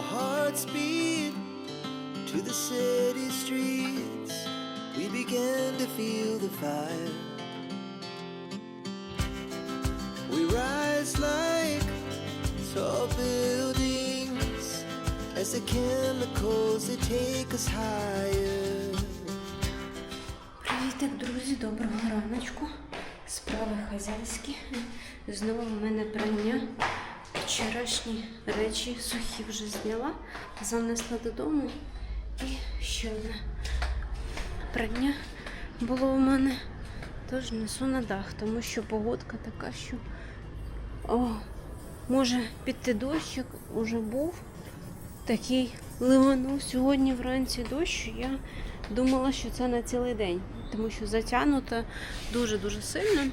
our hearts beat to the city streets. We began to feel the fire. We rise like tall buildings as the chemicals they take us higher. Привітик, друзі, доброго раночку. Справи хазяйські. Знову в мене прання. Вчорашні речі сухі вже зняла, занесла додому. І ще одне прання було у мене. Тож несу на дах, тому що погодка така, що о, може піти дощик, уже був такий ливанув сьогодні вранці дощ. Я думала, що це на цілий день, тому що затягнуто дуже-дуже сильно.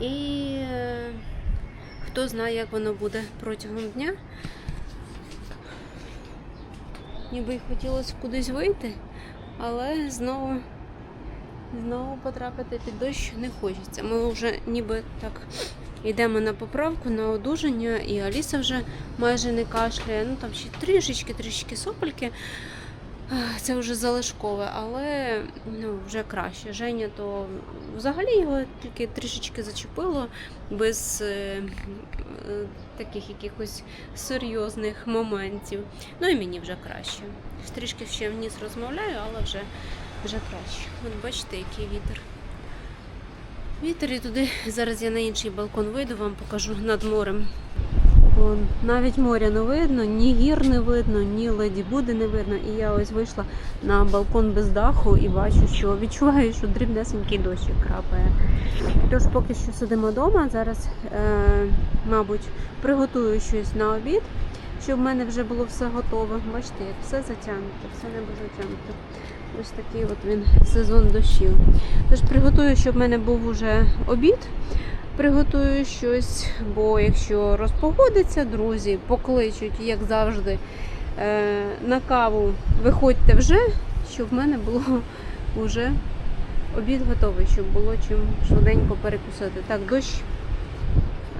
І е, хто знає, як воно буде протягом дня. Ніби й хотілося кудись вийти, але знову, знову потрапити під дощ не хочеться. Ми вже ніби так йдемо на поправку, на одужання, і Аліса вже майже не кашляє. Ну там ще трішечки, трішечки сопельки. Це вже залишкове, але ну, вже краще. Женя то взагалі його тільки трішечки зачепило без е, е, таких якихось серйозних моментів. Ну і мені вже краще. Трішки ще в ніс розмовляю, але вже, вже краще. От бачите, який вітер. Вітер і туди. Зараз я на інший балкон вийду, вам покажу над морем. Вон, навіть моря не видно, ні гір не видно, ні леді буде не видно. І я ось вийшла на балкон без даху і бачу, що відчуваю, що дрібнесенький дощик крапає. Тож поки що сидимо вдома. Зараз, е, мабуть, приготую щось на обід, щоб в мене вже було все готове. Бачите, як все затягнуто, все небо затягнуто. Ось такий от він сезон дощів. Тож приготую, щоб в мене був уже обід. Приготую щось, бо якщо розпогодиться, друзі, покличуть, як завжди, е, на каву виходьте вже, щоб в мене було вже обід готовий, щоб було чим швиденько перекусити. Так, дощ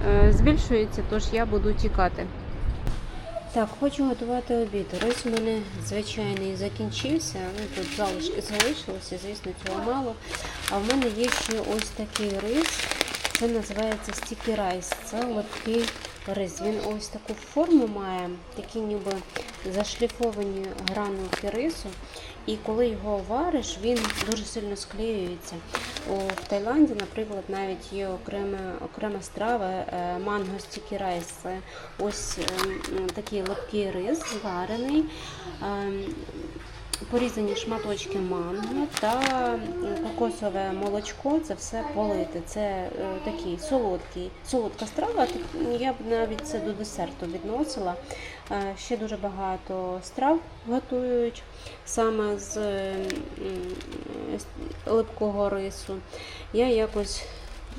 е, збільшується, тож я буду тікати. Так, хочу готувати обід. Рис у мене звичайний закінчився. Ну, тут залишки залишилися, звісно, цього мало. А в мене є ще ось такий рис. Це називається стікі райс. Це легкий рис. Він ось таку форму має, такі ніби зашліфовані гранулки рису. І коли його вариш, він дуже сильно склеюється. В Таїланді, наприклад, навіть є окрема, окрема страва е, манго стікі райс. Це ось е, такий легкий рис, зварений. Е, порізані шматочки манго та кокосове молочко. Це все полите. Це е, такий солодкий, солодка страва. Я б навіть це до десерту відносила. Е, ще дуже багато страв готують саме е, з липкого рису. Я якось.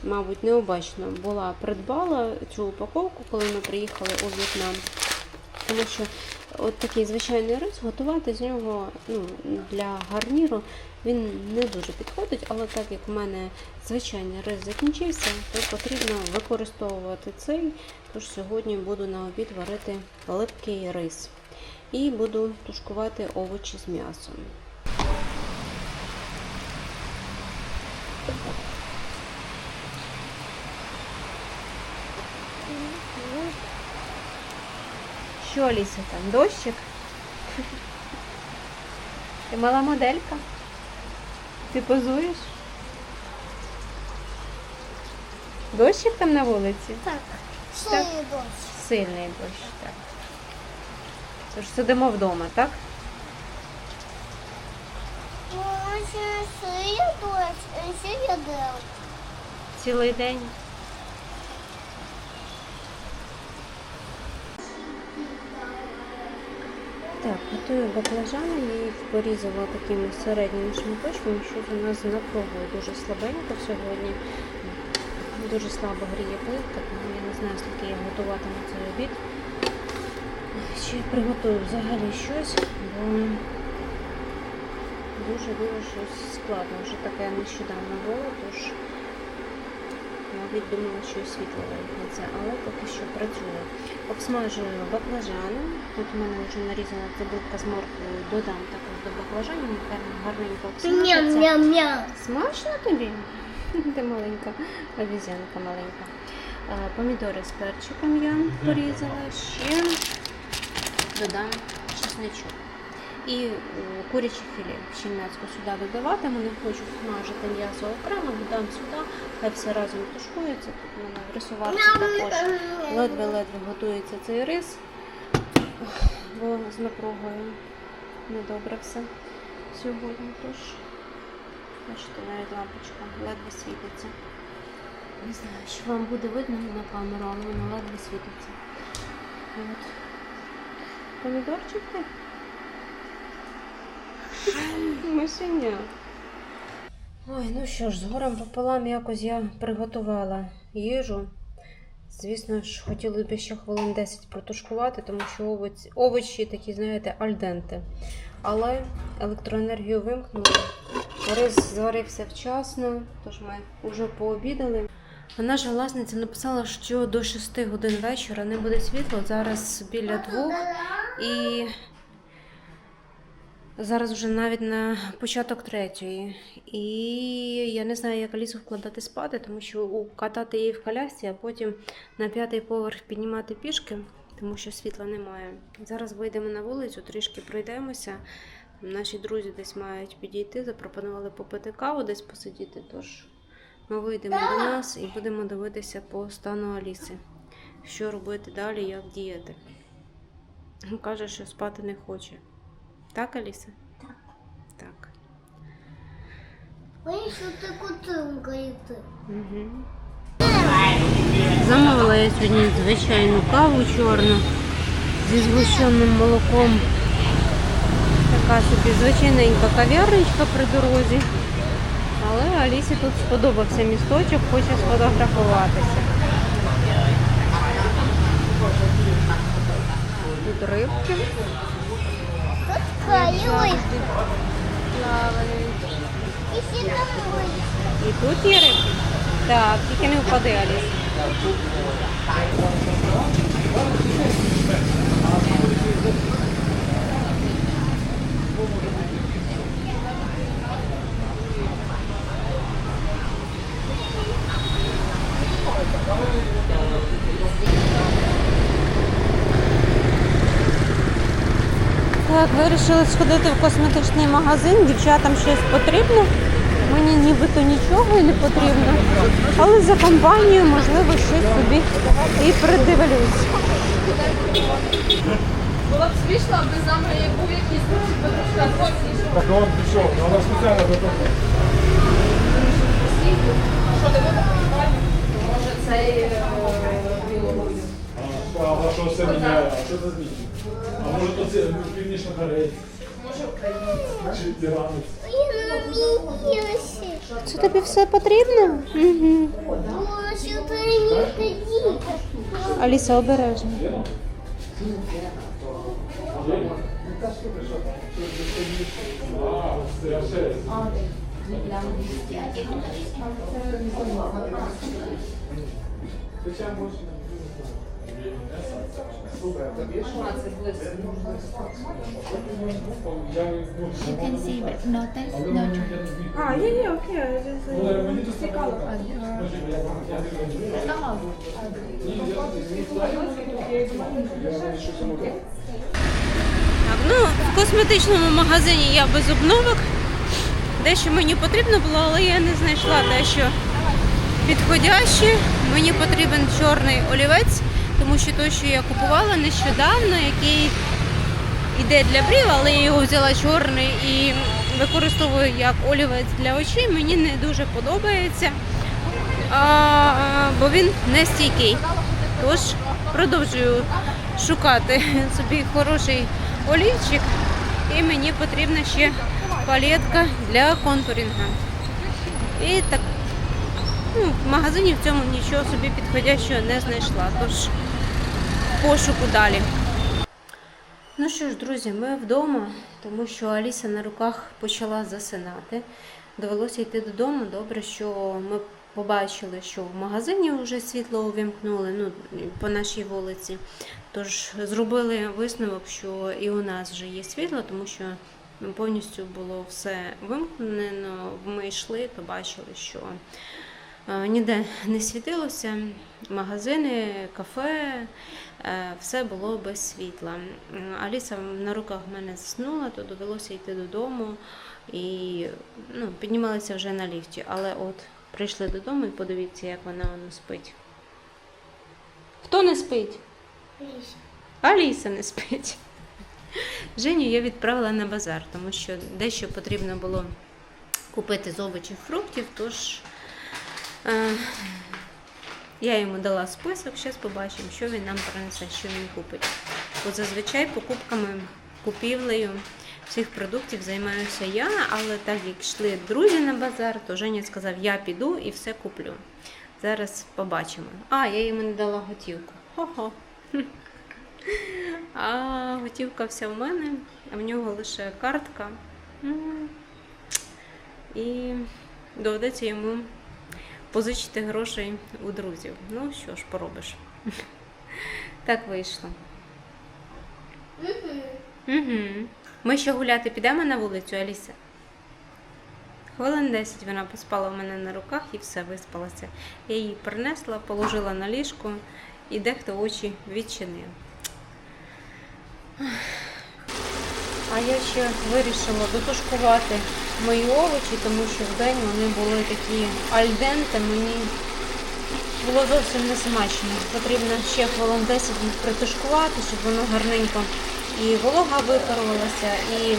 Мабуть, необачно була придбала цю упаковку, коли ми приїхали у В'єтнам. Тому що от такий звичайний рис готувати з нього ну, для гарніру він не дуже підходить, але так як в мене звичайний рис закінчився, то потрібно використовувати цей. Тож сьогодні буду на обід варити липкий рис і буду тушкувати овочі з м'ясом. Що, Аліса, там дощик? Ти мала моделька? Ти позуєш? Дощик там на вулиці? Так, сильний дощ. Сильний дощ, так. Тож сидимо вдома, так? Може, сиє дощ, а ще. Цілий день. Так, готую баклажани, їх порізала такими середніми шматочками, щось у нас з дуже слабенько сьогодні. Дуже слабо гріє плитка, тому я не знаю, скільки я готуватиму цей обід. Чи приготую взагалі щось, бо дуже-дуже щось складно. Вже таке нещодавно було, тож Навіть думала, що і світло вимкнеться, але поки що працює. Обсмажую баклажани. Тут у мене вже нарізана цибулка з морквою. Додам також до баклажанів, нехай гарненько обсмажиться. Смачно тобі? Ти маленька, обізянка маленька. Помідори з перчиком я порізала. Ще додам чесничок. І куряче філе. Ще м'яско сюди додаватиму, не хочу смажити м'ясо окремо, додам сюди, хай все разом тушкується. Тут мене в рисуварці також ледве-ледве готується цей рис, бо з напругою недобре все сьогодні. Тож, бачите, навіть лампочка ледве світиться. Не знаю, чи вам буде видно на камеру, але вона ледве світиться. От. Помідорчики. Мишеня. Ой, ну що ж, з горем пополам якось я приготувала їжу. Звісно ж, хотіли б ще хвилин 10 протушкувати, тому що овочі, овочі такі, знаєте, альденти. Але електроенергію вимкнули. Рис зварився вчасно, тож ми вже пообідали. Наша власниця написала, що до 6 годин вечора не буде світла. Зараз біля двох. І зараз вже навіть на початок третьої. І я не знаю, як Алісу вкладати спати, тому що катати її в колясці, а потім на п'ятий поверх піднімати пішки, тому що світла немає. Зараз вийдемо на вулицю, трішки пройдемося. Наші друзі десь мають підійти, запропонували попити каву, десь посидіти. Тож ми вийдемо до нас і будемо дивитися по стану Аліси. Що робити далі, як діяти. Каже, що спати не хоче. Так, Аліса? Так. Так. Ти кутинкаєте? Угу. Замовила я сьогодні звичайну каву чорну зі згущеним молоком. Така собі звичайненька кав'ярничка при дорозі. Але Алісі тут сподобався місточок, хоче сфотографуватися. Тут рибки. Тут каюй. Плавають. І ще там ой. І тут є рибки? Так, тільки не впади, Аліс. Так, вирішили сходити в косметичний магазин, дівчатам щось потрібно. Мені нібито нічого і не потрібно. Але за компанію, можливо, щось собі і придивлюсь. Було б смішно, аби з нами був якийсь. Так он пішов, вона спеціально готова. Що ти Може цей е, білого. А міняє. А що це змінює? А може то це північно кореєць? Може українець. Чи іранець? Це тобі все потрібно? Угу. Аліса, обережно. А, це ще. Це близько. You can see but no test, no try. А, є, є, окей. Цікаво. Так, ну, в косметичному магазині я без обновок. Дещо мені потрібно було, але я не знайшла дещо підходяще. Мені потрібен чорний олівець, тому що той, що я купувала нещодавно, який йде для брів, але я його взяла чорний і використовую як олівець для очей. Мені не дуже подобається, бо він не стійкий. Тож продовжую шукати собі хороший олівчик, і мені потрібна ще палетка для контурінга. І так ну, в магазині в цьому нічого собі підходящого не знайшла. Тож пошуку далі. Ну що ж, друзі, ми вдома, тому що Аліса на руках почала засинати. Довелося йти додому. Добре, що ми побачили, що в магазині вже світло увімкнули, ну, по нашій вулиці. Тож зробили висновок, що і у нас вже є світло, тому що повністю було все вимкнено. Ми йшли, то бачили, що ніде не світилося. Магазини, кафе, е, все було без світла. Аліса на руках в мене заснула, то довелося йти додому і ну, піднімалися вже на ліфті. Але от прийшли додому і подивіться, як вона воно спить. Хто не спить? Ліся. Аліса не спить. Женю я відправила на базар, тому що дещо потрібно було купити з овочів фруктів, тож е, я йому дала список, зараз побачимо, що він нам принесе, що він купить. Бо зазвичай покупками, купівлею всіх продуктів займаюся я, але так як йшли друзі на базар, то Женя сказав, я піду і все куплю. Зараз побачимо. А, я йому не дала готівку. Хо-хо. А готівка вся в мене, а в нього лише картка. І доведеться йому позичити грошей у друзів. Ну що ж, поробиш. Так вийшло. Угу. Ми ще гуляти підемо на вулицю, Аліса? Хвилин 10 вона поспала в мене на руках і все виспалася. Я її принесла, положила на ліжко і дехто очі відчинив. А я ще вирішила дотушкувати мої овочі, тому що вдень вони були такі альденте, мені було зовсім не смачно. Потрібно ще хвилин 10 їх притушкувати, щоб воно гарненько і волога випарувалася, і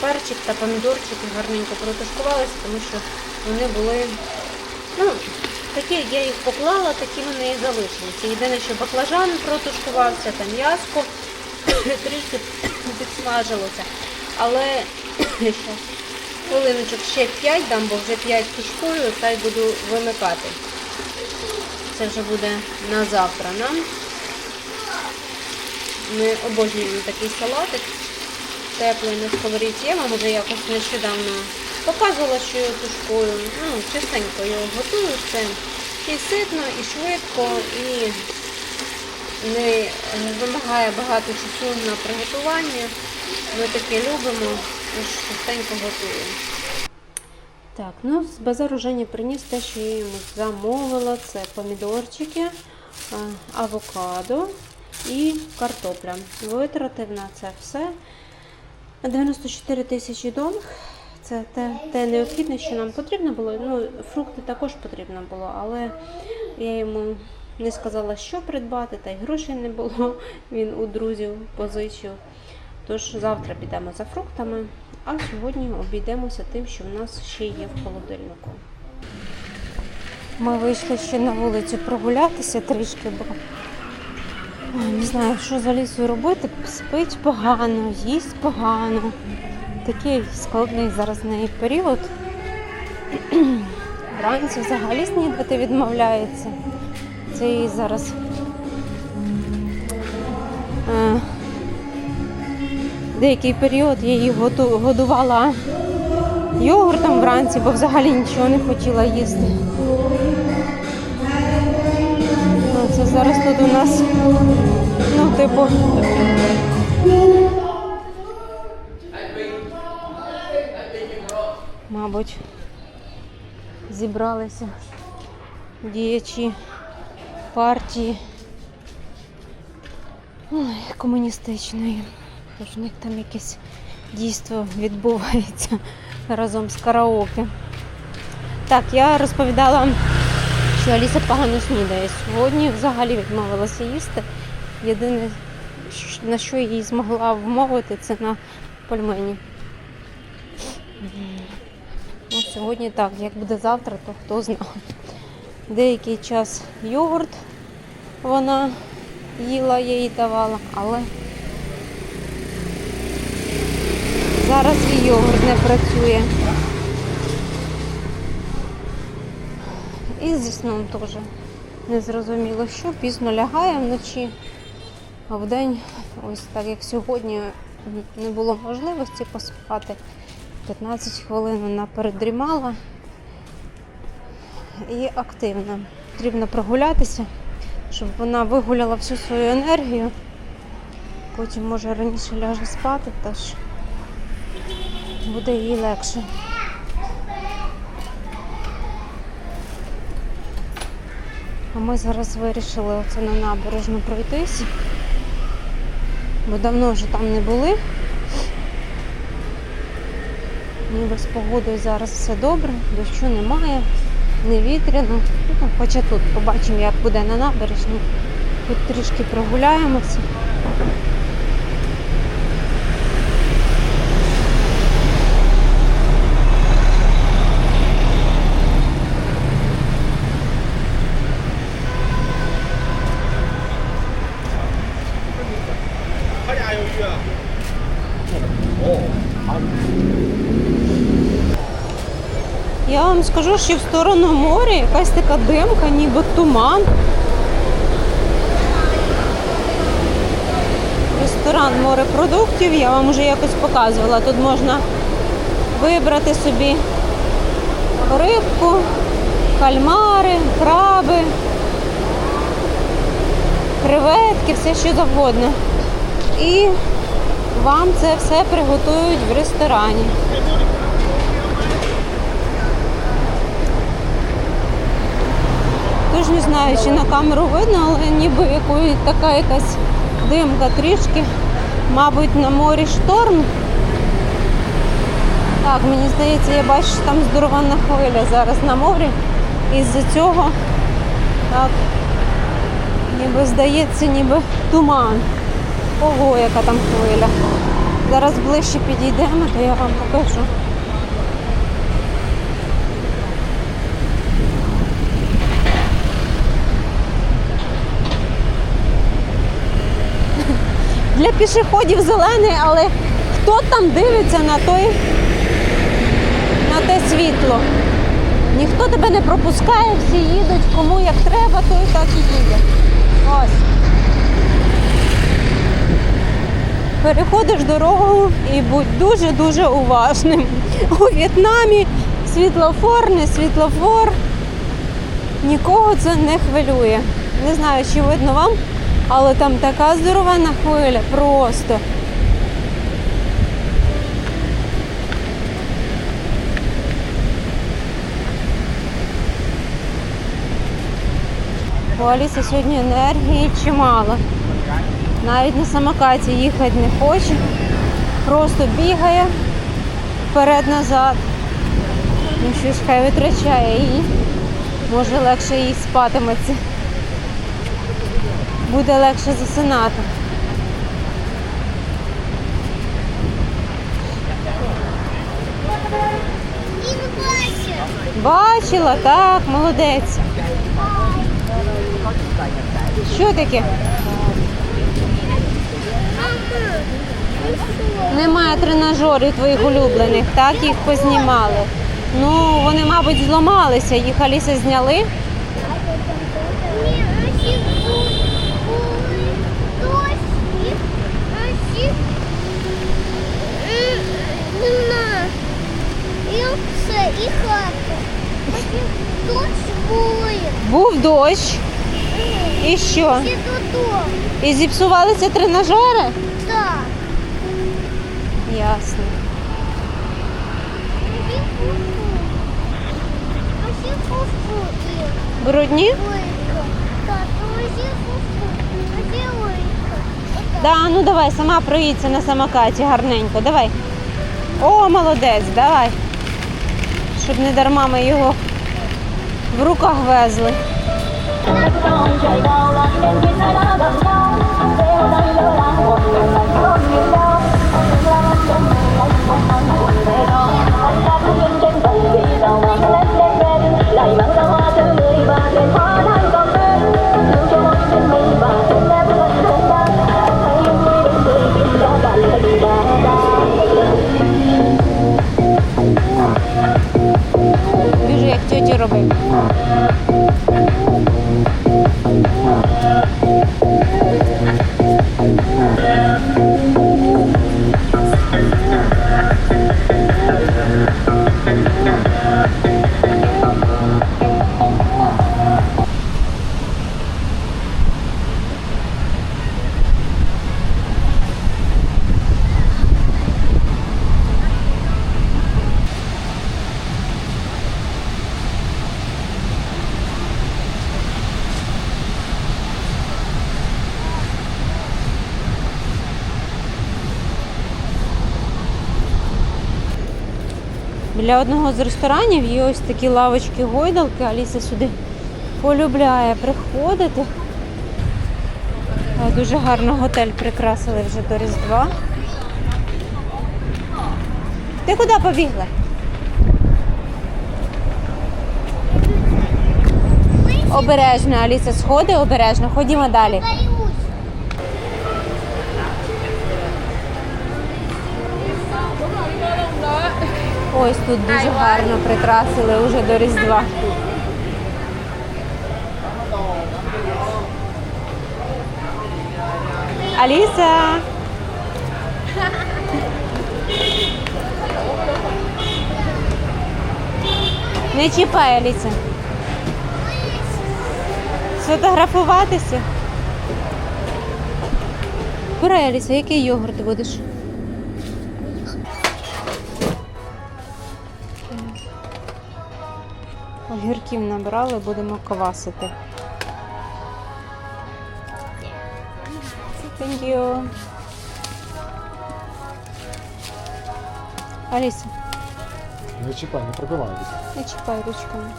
перчик та помідорчики гарненько протушкувалися, тому що вони були ну, такі, я їх поклала, такі вони і залишилися. Єдине, що баклажан протушкувався, там м'яско трішки підсмажилося. Але щас, хвилиночок ще 5 дам, бо вже 5 тушкую, та й буду вимикати. Це вже буде на завтра нам. Ми обожнюємо такий салатик теплий на сковорідці. Я вам вже якось нещодавно показувала, що я тушкую. Ну, частенько його готую. Це і ситно, і швидко, і не е, вимагає багато часу на приготування. Ми таке любимо, тож готуємо. Так, ну з базару Женя приніс те, що я йому замовила. Це помідорчики, авокадо і картопля. Витратив на це все 94 тисячі донг. Це те, те необхідне, що нам потрібно було. Ну, фрукти також потрібно було, але я йому не сказала, що придбати, та й грошей не було. Він у друзів позичив. Тож завтра підемо за фруктами, а сьогодні обійдемося тим, що в нас ще є в холодильнику. Ми вийшли ще на вулицю прогулятися трішки, бо не знаю, що з Алісою робити. Спить погано, їсть погано. Такий складний зараз неї період. Вранці взагалі снідати відмовляється. Це їй зараз. Деякий період я її годувала йогуртом вранці, бо взагалі нічого не хотіла їсти. Ну, Це зараз тут у нас, ну, типу. Мабуть, зібралися діячі партії комуністичної. Тож у них там якесь дійство відбувається разом з караоке. Так, я розповідала, що Аліса погано снідає. Сьогодні взагалі відмовилася їсти. Єдине, на що її змогла вмовити, це на пельмені. Ну, сьогодні так, як буде завтра, то хто знає. Деякий час йогурт вона їла, я їй давала, але зараз і йогурт не працює. І зі сном теж не зрозуміло, що пізно лягає вночі, а вдень, ось так як сьогодні, не було можливості поспати. 15 хвилин вона передрімала. і активна. Потрібно прогулятися, щоб вона вигуляла всю свою енергію. Потім може раніше ляже спати, тож буде їй легше. А ми зараз вирішили оце на набережну пройтись, бо давно вже там не були. Ніби з погодою зараз все добре, дощу немає, не вітряно. Ну, Хоча тут побачимо, як буде на набережній. Тут трішки прогуляємося. Я вам скажу, що в сторону моря якась така димка, ніби туман. Ресторан морепродуктів, я вам вже якось показувала. Тут можна вибрати собі рибку, кальмари, краби, креветки, все що завгодно. І вам це все приготують в ресторані. Тож не знаю, чи на камеру видно, але ніби якої така якась димка трішки. Мабуть, на морі шторм. Так, мені здається, я бачу, що там здоровенна хвиля зараз на морі. І з-за цього так, ніби здається, ніби туман. Ого, яка там хвиля. Зараз ближче підійдемо, то я вам покажу. для пішоходів зелений, але хто там дивиться на той на те світло? Ніхто тебе не пропускає, всі їдуть, кому як треба, той так і їде. Ось. Переходиш дорогу і будь дуже-дуже уважним. У В'єтнамі світлофор, не світлофор. Нікого це не хвилює. Не знаю, чи видно вам, але там така здоровенна хвиля, просто. У Аліси сьогодні енергії чимало. Навіть на самокаті їхати не хоче. Просто бігає вперед-назад. Ну що ж, хай витрачає її. Може легше їй спатиметься буде легше засинати. Бачила, так, молодець. Що таке? Немає тренажерів твоїх улюблених, так їх познімали. Ну, вони, мабуть, зламалися, їх Аліса зняли. Був дощ. І що? І зіпсувалися тренажери? Ясно. Брудні? Да, ну давай, сама проїдься на самокаті гарненько, давай. О, молодець, давай. Щоб не дарма ми його в руках везли. Біля одного з ресторанів є ось такі лавочки гойдалки. Аліса сюди полюбляє приходити. Дуже гарно готель прикрасили вже до Різдва. Ти куди побігла? Обережно, Аліса, сходи обережно, ходімо далі. Ось тут дуже гарно прикрасили уже до Різдва. Аліса! Не чіпай, Аліса. Сфотографуватися. Бери, Аліса, який йогурт будеш? Огірків набрали, будемо квасити. Thank you. Аліса, Не чіпай, не пробивайтеся. не чіпай ручками.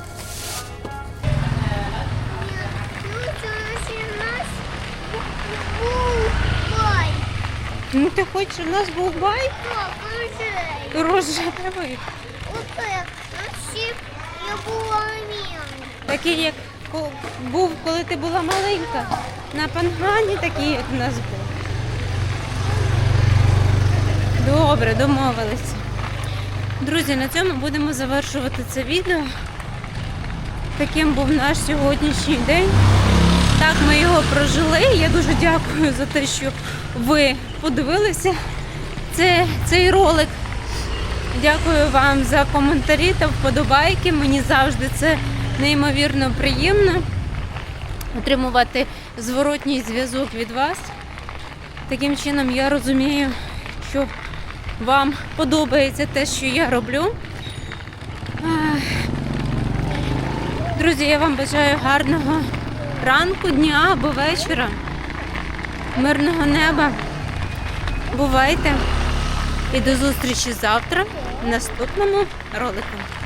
Ну, ти хочеш, у нас був бай рожевий. Оце. Всі я була міла. Такий, як був, коли ти була маленька. На пангані такий, як у нас був. Добре, домовилися. Друзі, на цьому будемо завершувати це відео. Таким був наш сьогоднішній день. Так ми його прожили. Я дуже дякую за те, що ви подивилися це, цей ролик. Дякую вам за коментарі та вподобайки. Мені завжди це неймовірно приємно отримувати зворотній зв'язок від вас. Таким чином я розумію, що вам подобається те, що я роблю. Друзі, я вам бажаю гарного ранку, дня або вечора, мирного неба. Бувайте! І до зустрічі завтра в наступному ролику.